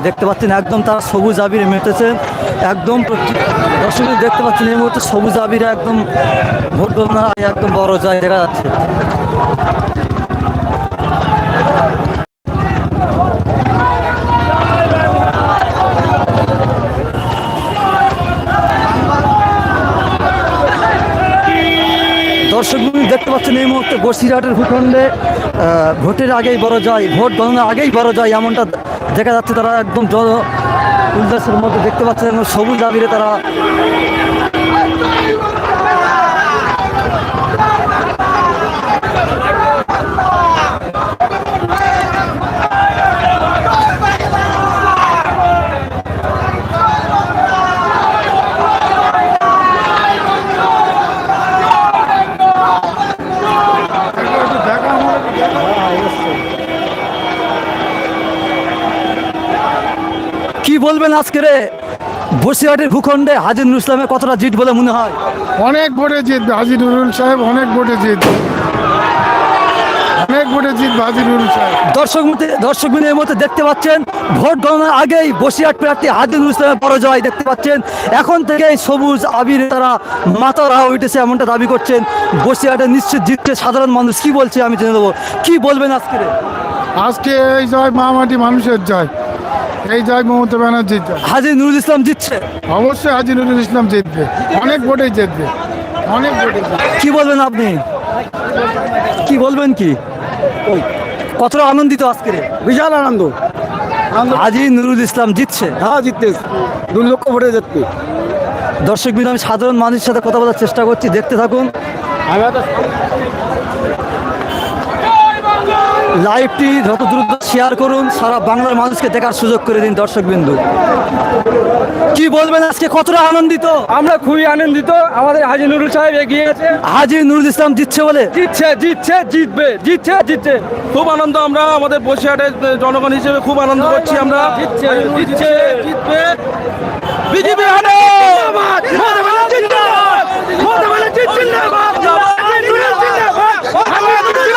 দেখতে পাচ্ছেন একদম তারা সবুজ আবিরে মেতেছে একদম দর্শক দেখতে পাচ্ছেন এই মুহূর্তে সবুজ আবিরে একদম ভোট গণনা একদম বড় যায় দেখা যাচ্ছে। দর্শক দেখতে পাচ্ছেন এই মুহূর্তে বসিরহাটের ভূখণ্ডে ভোটের আগেই বড় যায় ভোট গণনার আগেই বড় যায় এমনটা দেখা যাচ্ছে তারা একদম জল উল্লাসের মধ্যে দেখতে পাচ্ছে সবুজ আবিরে তারা কি বলবেন আজকে রে? বসিরহাটের ভূখণ্ডে হাজির ইসলামের কতটা জিত বলে মনে হয়? অনেক ভোটে জিতবে হাজি নুরুল সাহেব অনেক ভোটে জিতবে অনেক ভোটে জিতবে হাজি নুরুল সাহেব। দর্শক মধ্যে- দর্শক দেখতে পাচ্ছেন ভোট গণনার আগেই বসিরহাট প্রার্থী হাজিরুল ইসলামের পরাজয় দেখতে পাচ্ছেন। এখন থেকে সবুজ আবির তারা মাতারা উঠেছে এমনটা দাবি করছেন বসিরহাটে নিশ্চিত জিতছে সাধারণ মানুষ। কি বলছে আমি জেনে দেবো কি বলবেন আজকে রে? আজকে এই জয় মামাটি মানুষের জয়। এই জয় মমতা ব্যানার্জির জয়। হাজি নুরুল ইসলাম জিতছে। অবশ্যই হাজি নুরুল ইসলাম জিতবে। অনেক ভোটে জিতবে। অনেক ভোটে কি বলবেন আপনি? কি বলবেন কি? ওই, কতটা আনন্দিত আজকে রে? বিশাল আনন্দ। হাজি নুরুল ইসলাম জিতছে? হ্যাঁ জিততে দু লক্ষ ভোটে জিতবে দর্শক বিন্দু আমি সাধারণ মানুষের সাথে কথা বলার চেষ্টা করছি। দেখতে থাকুন। লাইভটি যত দ্রুত শেয়ার করুন সারা বাংলার মানুষকে দেখার সুযোগ করে দিন দর্শক বিন্দু কি বলবেন আজকে? কতটা আনন্দিত? আমরা খুবই আনন্দিত। আমাদের হাজি নুরুল সাহেব এগিয়ে গেছে হাজি নুরুল ইসলাম জিতছে বলে? জিতছে জিতছে জিতবে জিতছে জিতছে। খুব আনন্দ আমরা আমাদের বসিরহাটের জনগণ হিসেবে খুব আনন্দ করছি আমরা। জিতছে জিতছে জিতবে। বিজেপি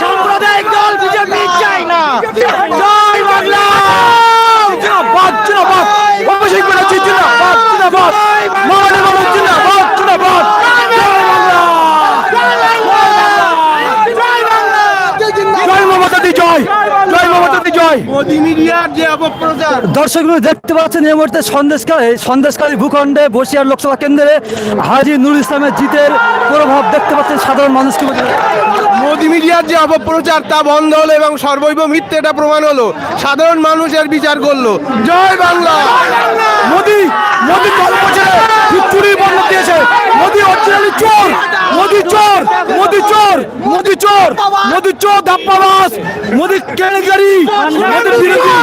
সাম্প্রদায়িক দল বিজেপি চাই না জয় বাংলা জিন্দাবাদ জিন্দাবাদ অভিষেক ব্যানার্জি জিন্দাবাদ জিন্দাবাদ মমতা ব্যানার্জি জিন্দাবাদ জিন্দাবাদ জয় বাংলা জয় মমতা দি জয় জয় মমতা দি জয় মোদি মিডিয়ার যে দর্শক দেখতে পাচ্ছেন এই মুহূর্তে সন্দেশকারী সন্দেশকারী ভূখণ্ডে বসিয়ার লোকসভা কেন্দ্রে হাজি নুরুল ইসলামের জিতের প্রভাব দেখতে পাচ্ছেন সাধারণ মানুষকে। মোদি মিডিয়ার যে অপপ্রচার তা বন্ধ হলো এবং সর্বৈব মিথ্যে এটা প্রমাণ হলো। সাধারণ মানুষের বিচার করল। জয় বাংলা! মোদি মোদি গল্প ছেড়ে চুরি বন্ধ দিয়েছে মোদি অরিজিনালি চোর মোদি চোর মোদি চোর মোদি চোর মোদি চোর ধাপ্পাবাস মোদি কেলেঙ্কারি মোদি বিরোধী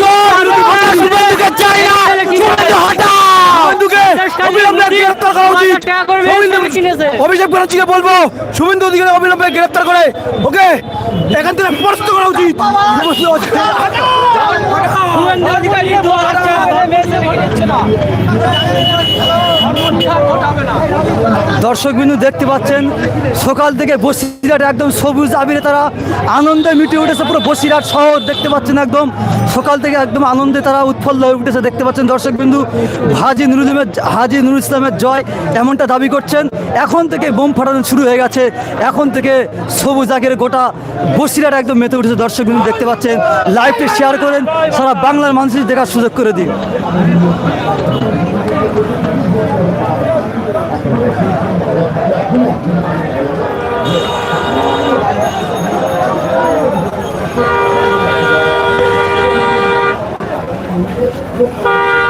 চোর চাই না হটাও। অভিষেক ব্যানার্জিকে বলব শুভেন্দু অধিকারী অবিলম্বে গ্রেপ্তার করে। ওকে? এখান থেকে পরাস্ত করা উচিত। দর্শক বিন্দু দেখতে পাচ্ছেন সকাল থেকে বসিরহাট একদম সবুজ আবিরে তারা আনন্দে মিটে উঠেছে পুরো বসিরহাট শহর দেখতে পাচ্ছেন একদম। সকাল থেকে একদম আনন্দে তারা উৎফুল্ল হয়ে উঠেছে দেখতে পাচ্ছেন দর্শক বিন্দু। হাজি নুরুল ইসলামের হাজি নুরুল ইসলামের জয় এমনটা দাবি করছেন। এখন থেকে বোম ফাটানো শুরু হয়ে গেছে। এখন থেকে সবুজ আগের গোটা বসিরাটা একদম মেতে উঠেছে। দর্শক দেখতে পাচ্ছেন, লাইভটি শেয়ার করেন, সারা বাংলার মানুষের দেখার সুযোগ করে দিন। Bye.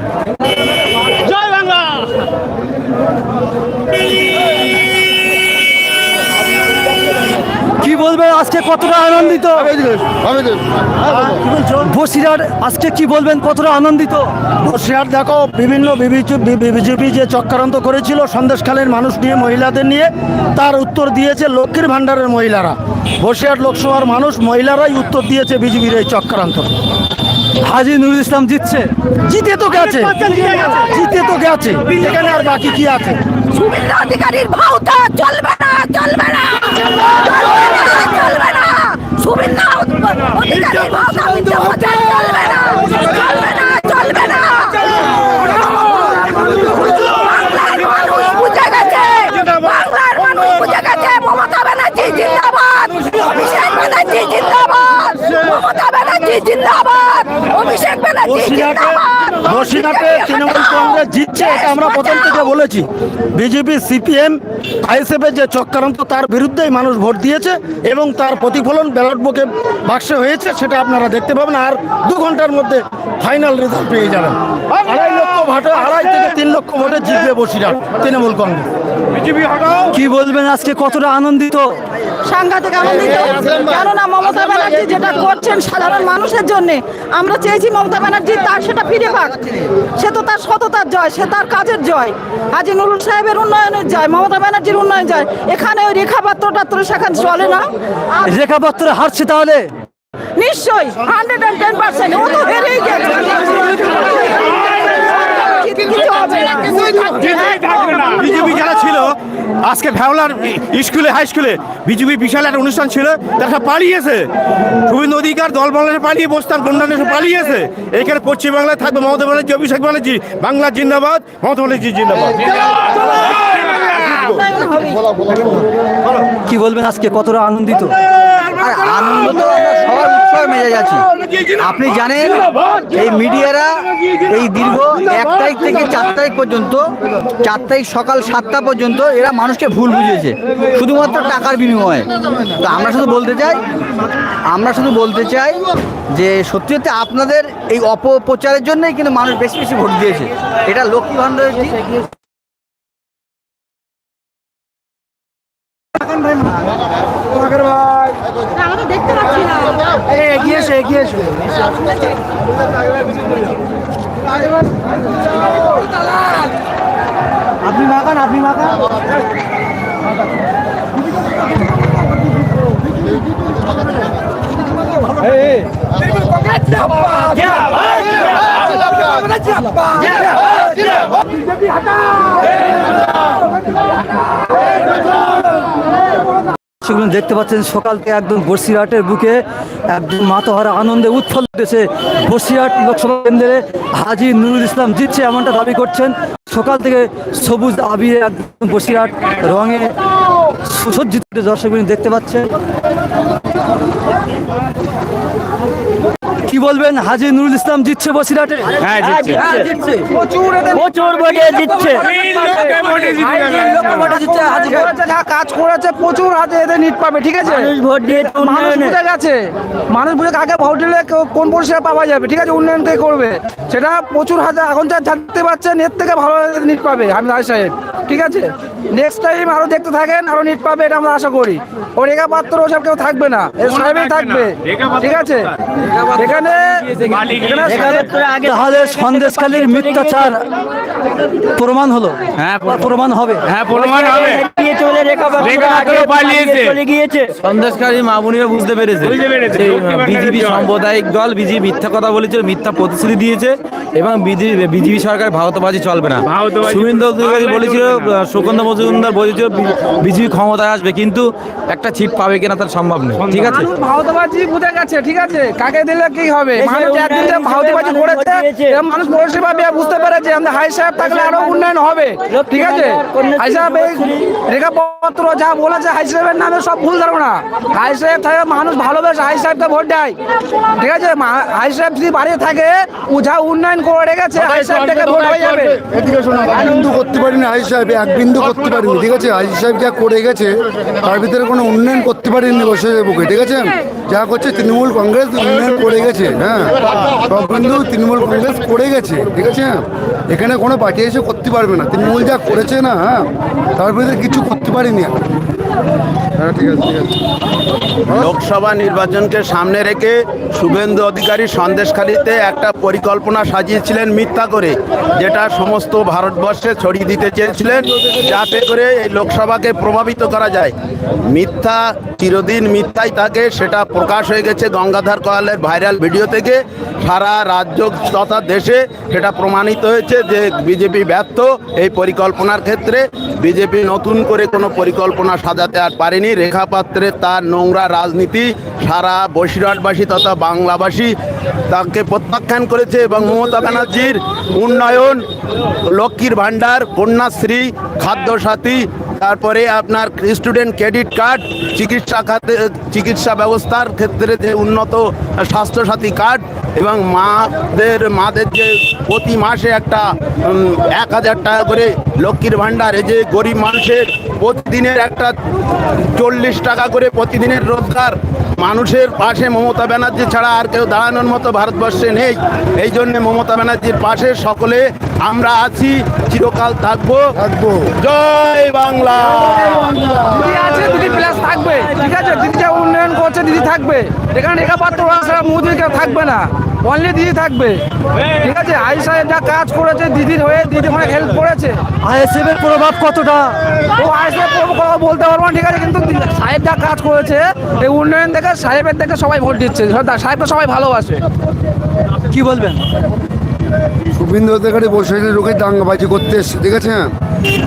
বলবেন আজকে কতটা আনন্দিত? বসিরহাট আজকে কি বলবেন? কতটা আনন্দিত? বসিরহাট দেখো বিভিন্ন বিজেপি যে চক্রান্ত করেছিল সন্দেশকালের মানুষ নিয়ে মহিলাদের নিয়ে তার উত্তর দিয়েছে লক্ষ্মীর ভাণ্ডারের মহিলারা। বসিরহাট লোকসভার মানুষ মহিলারাই উত্তর দিয়েছে বিজেপির এই চক্রান্ত। হাজি নুরুল ইসলাম জিতছে। জিতে তো গেছে। জিতে তো গেছে। এখানে আর বাকি কি আছে? শুভেন্দু অধিকারীর চলবে না চলবে না। জিন্দাবাদ। জিন্দাবাদ। মমতা ব্যানার্জি জিন্দাবাদ অভিষেক ব্যানার্জি জিন্দাবাদ। বসিরহাটে তৃণমূল কংগ্রেস জিতছে এটা আমরা প্রথম থেকে বলেছি। বিজেপি সিপিএম যে চক্রান্ত তার বিরুদ্ধেই মানুষ ভোট দিয়েছে এবং তার প্রতিফলন ব্যালট বুকে বাক্সে হয়েছে সেটা আপনারা দেখতে পাবেন। আর দু ঘণ্টার মধ্যে ফাইনাল রেজাল্ট পেয়ে যাবেন। আড়াই লক্ষ ভোটে আড়াই থেকে তিন লক্ষ ভোটে জিতবে বসিরহাট তৃণমূল কংগ্রেস। কি বলবেন আজকে? কতটা আনন্দিত? সাংঘাতিক আনন্দিত। কেননা মমতা ব্যানার্জি যেটা করছেন সাধারণ মানুষের জন্য আমরা চেয়েছি মমতা ব্যানার্জি তার সেটা ফিরে পাক। সে তো তার সততার জয় সে তার কাজের জয়। হাজি নুরুল সাহেবের উন্নয়নের জয় মমতা ব্যানার্জির উন্নয়ন জয়। এখানে ওই রেখা পাত্র টাত্র সেখানে চলে না। আর রেখা হারছে তাহলে? নিশ্চয়ই হান্ড্রেড অ্যান্ড টেন পার্সেন্ট ও তো হেরেই গেছে। বিজেপি যারা ছিল আজকে ভেওলার স্কুলে হাই স্কুলে বিজেপি বিশাল একটা অনুষ্ঠান ছিল তারা পালিয়েছে। শুভেন্দু অধিকার দল বাংলাদেশে পালিয়ে বসতাম গন্ডানে পালিয়েছে। এখানে পশ্চিমবাংলায় থাকবে মমতা ব্যানার্জি অভিষেক ব্যানার্জি বাংলা জিন্দাবাদ মমতা ব্যানার্জি জিন্দাবাদ। কি বলবেন আজকে? কতটা আনন্দিত? আর আনন্দ তো আমরা সবার উৎসবে মেজে যাচ্ছি। আপনি জানেন, এই মিডিয়ারা এই দীর্ঘ এক তারিখ থেকে চার তারিখ পর্যন্ত, চার তারিখ সকাল সাতটা পর্যন্ত এরা মানুষকে ভুল বুঝিয়েছে শুধুমাত্র টাকার বিনিময়ে। তো আমরা শুধু বলতে চাই, আমরা শুধু বলতে চাই যে সত্যি সত্যি আপনাদের এই অপপ্রচারের জন্যই কিন্তু মানুষ বেশি বেশি ভোট দিয়েছে। এটা লক্ষ্মী ভাণ্ডারের ঠিক আমরা তো দেখতে পাচ্ছি না। এগিয়েছে এগিয়েছে আপনি মাখান আপনি মাখান সেগুলো দেখতে পাচ্ছেন, সকালকে একদম বসিরহাটের বুকে একদম মাতোহারা আনন্দে উৎফল উঠেছে বসিরহাট লোকসভা কেন্দ্রে হাজি নুরুল ইসলাম জিতছে এমনটা দাবি করছেন। সকাল থেকে সবুজ আবিরে একদম বসিরহাট রঙে সুসজ্জিত দর্শক দেখতে পাচ্ছেন। কি বলবেন? হাজি নুরুল ইসলাম জিতছে বসিরহাটে। হ্যাঁ জিতছে। প্রচুর ভোটে জিতছে। যা কাজ করেছে প্রচুর হাতে এদের নিট পাবে ঠিক আছে ভোট দিয়ে মানুষ বুঝে গেছে। মানুষ বুঝে কাকে ভোট দিলে কোন পরিষেবা পাওয়া যাবে? ঠিক আছে উন্নয়ন কে করবে? সেটা প্রচুর হাতে এখন যা জানতে পারছেন এর থেকে ভালো নিট পাবে আমি রায় সাহেব। ঠিক আছে? নেক্সট টাইম আরও দেখতে থাকেন আরও নিট পাবে এটা আমরা আশা করি। ও রেখা পাত্র ওসব কেউ থাকবে না। এ সাহেবই থাকবে ঠিক আছে? এখানে এখানে তাহলে সন্দেশখালীর মিথ্যাচার প্রমাণ হলো? হ্যাঁ প্রমাণ হবে? হ্যাঁ প্রমাণ হবে। সন্দেশকারী মামুনিরা বুঝতে পেরেছে। বিজেপি সাম্প্রদায়িক দল বিজেপি মিথ্যা কথা বলেছিল মিথ্যা প্রতিশ্রুতি দিয়েছে এবং বিজেপি সরকার ভারতবাজি চলবে না। শুভেন্দু অধিকারী বলেছিল সুকন্দ মজুমদার বলেছিল বিজেপি ক্ষমতায় আসবে কিন্তু একটা ছিট পাবে কিনা তার সম্ভব নেই। ঠিক আছে? ভারতবাজি বুঝে গেছে ঠিক আছে? কাকে দিলে কি হবে? মানুষ ভাউতিবাজি করেছে বুঝতে পেরেছে আমাদের হাই সাহেব থাকলে আরও উন্নয়ন হবে। ঠিক আছে? হাই সাহেব এই রেখাপত্র যা বলেছে হাই সাহেবের নামে সব ভুল ধারণা। হাই সাহেব থাকে মানুষ ভালোবেসে হাই সাহেবকে ভোট দেয়। ঠিক আছে? হাই সাহেব যদি বাড়িতে থাকে ও যা উন্নয়ন করে রেখেছে হাই সাহেব থেকে ভোট হয়ে যাবে। এদিকে শোনো এক বিন্দু করতে পারিনি হাই সাহেব এক বিন্দু করতে পারিনি ঠিক আছে? হাই সাহেব যা করে গেছে তার ভিতরে কোনো উন্নয়ন করতে পারেনি বসে বুকে ঠিক আছে? যা করছে তৃণমূল কংগ্রেস উন্নয়ন করে গেছে। হ্যাঁ সব কিন্তু তৃণমূল কংগ্রেস করে গেছে, ঠিক আছে? এখানে কোনো পার্টি এসে করতে পারবে না। তৃণমূল যা করেছে না হ্যাঁ তার বিরুদ্ধে কিছু করতে পারিনি হ্যাঁ লোকসভা নির্বাচনকে সামনে রেখে শুভেন্দু অধিকারী সন্দেশখালীতে একটা পরিকল্পনা সাজিয়েছিলেন মিথ্যা করে, যেটা সমস্ত ভারতবর্ষে ছড়িয়ে দিতে চেয়েছিলেন, যাতে করে এই লোকসভাকে প্রভাবিত করা যায়। মিথ্যা, চিরদিন মিথ্যাই থাকে, সেটা প্রকাশ হয়ে গেছে গঙ্গাধর কয়ালের ভাইরাল ভিডিও থেকে। সারা রাজ্য তথা দেশে সেটা প্রমাণিত হয়েছে যে বিজেপি ব্যর্থ এই পরিকল্পনার ক্ষেত্রে। বিজেপি নতুন করে কোনো পরিকল্পনা সাজাতে আর পারেনি। রেখাপাত্রে তার নোংরা রাজনীতি সারা বসিরহাটবাসী তথা বাংলাবাসী তাকে প্রত্যাখ্যান করেছে এবং মমতা ব্যানার্জির উন্নয়ন, লক্ষ্মীর ভাণ্ডার, কন্যাশ্রী, খাদ্যসাথী তারপরে আপনার স্টুডেন্ট ক্রেডিট কার্ড চিকিৎসা খাতে, চিকিৎসা ব্যবস্থার ক্ষেত্রে যে উন্নত স্বাস্থ্যসাথী কার্ড এবং মাদের মাদের যে প্রতি মাসে একটা এক হাজার টাকা করে লক্ষ্মীর ভাণ্ডার, এই যে গরিব মানুষের প্রতিদিনের একটা চল্লিশ টাকা করে প্রতিদিনের রোজগার মানুষের পাশে মমতা ব্যানার্জি ছাড়া আর কেউ দাঁড়ানোর মতো ভারতবর্ষে নেই। এই জন্য মমতা ব্যানার্জির পাশে সকলে আমরা আছি চিরকাল থাকব। থাকব। জয় বাংলা। আছে প্লাস থাকবে। ঠিক আছে দিদি উন্নয়ন করছে দিদি থাকবে। এখানে একা ছাড়া মোদির কেউ থাকবে না। অনলি দিদি থাকবে। ঠিক আছে আই সাহেব যা কাজ করেছে দিদির হয়ে দিদি অনেক হেল্প করেছে। আইএসএফ এর প্রভাব কতটা? ও আই সাহেব কোনো কথা বলতে পারব না ঠিক আছে কিন্তু সাহেব যা কাজ করেছে এই উন্নয়ন দেখে সাহেবের দেখে সবাই ভোট দিচ্ছে। সাহেবকে সবাই ভালোবাসে। কি বলবেন? শুভেন্দু অধিকারী বসে লোকে দাঙ্গাবাজি করতে এসছে ঠিক আছে?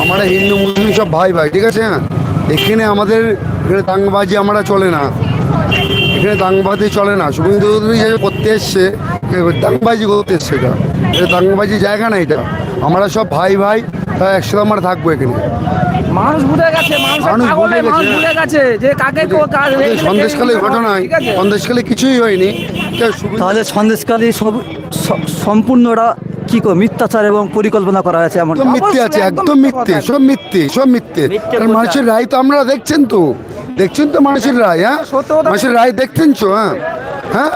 আমরা হিন্দু মুসলিম সব ভাই ভাই ঠিক আছে? এখানে আমাদের এখানে দাঙ্গাবাজি আমরা চলে না। এখানে দাঙ্গাবাজি চলে না। শুভেন্দু অধিকারী করতে এসছে দাঙ্গাবাজি করতে এসছে এটা। এটা দাঙ্গাবাজি জায়গা না এটা। আমরা সব ভাই ভাই একসাথে আমরা থাকব এখানে। মানুষ বুঝে গেছে মানুষ মানুষ বুঝে গেছে। যে কাকে কো- কাজ এই সন্দেশকালের ঘটনায় সন্দেশকালে কিছুই হয়নি। তা তাহলে সন্দেশকালী সব কি কো মিথ্যাচার এবং পরিকল্পনা করা হয়েছে এমন? একদম মিথ্যে আছে একদম একদম মিথ্যে সব মিথ্যে সব মিথ্যে। কারণ মানুষের রায় তো আমরা দেখছেন তো। দেখছেন তো মানুষের রায় হ্যাঁ? সত্য মানুষের রায় দেখছেন তো হ্যাঁ? হ্যাঁ?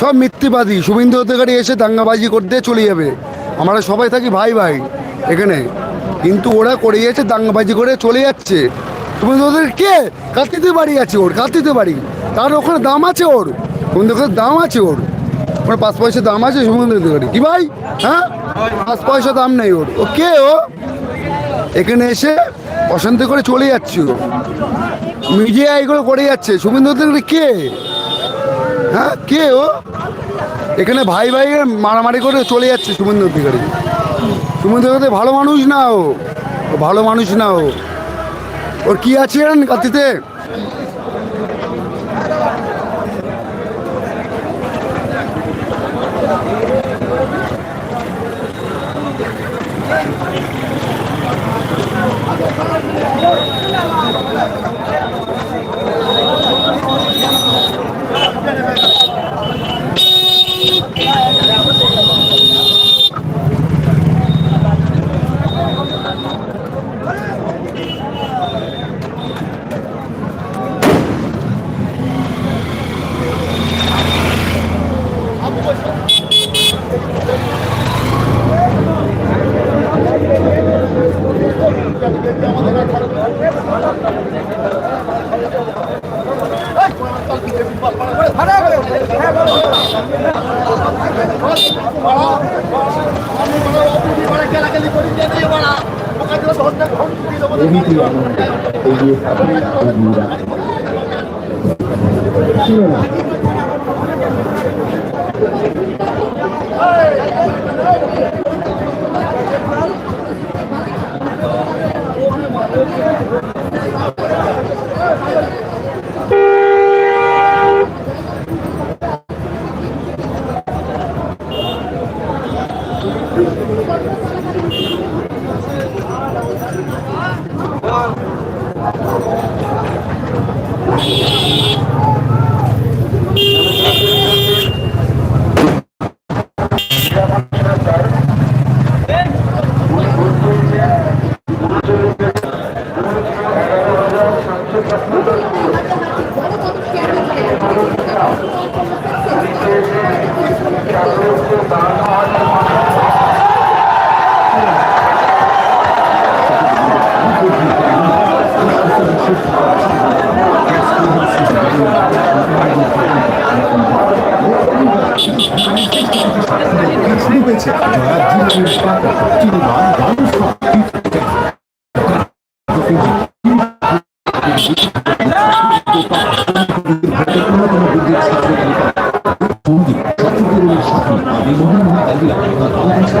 সব মিথ্যেবাদী। শুভেন্দু অধিকারী এসে দাঙ্গাবাজি করতে চলে যাবে। আমরা সবাই থাকি ভাই ভাই এখানে। কিন্তু ওরা করে গেছে দাঙ্গাবাজি করে চলে যাচ্ছে। শুভেন্দু অধিকারী কে? কাতিতে বাড়ি আছে ওর কাতিতে বাড়ি। তার ওখানে দাম আছে ওর। অধিকারীর দাম আছে ওর। ওর পাঁচ পয়সা দাম আছে শুভেন্দু অধিকারী কি ভাই? হ্যাঁ? পাঁচ পয়সা দাম নেই ওর। ও কে ও? এখানে এসে অশান্তি করে চলে যাচ্ছে ও। মিডিয়া এগুলো করে যাচ্ছে। শুভেন্দু অধিকারী কে? হ্যাঁ কে ও? এখানে ভাই ভাই মারামারি করে চলে যাচ্ছে সুমেন্দ্র অধিকারী। শুভেন্দু অধিকারী ভালো মানুষ না ও। ভালো মানুষ না ও। ওর কি আছে কাতিতে ছিল না রয়েছে যারা জীবনের উৎপাদক তিনি গান গান ভারতের অন্যতম বিদ্যুৎ ছাত্র সঙ্গী সত্যগুরুর সাথী বিমোহন মহাকালিয়া তার ভালোবাসা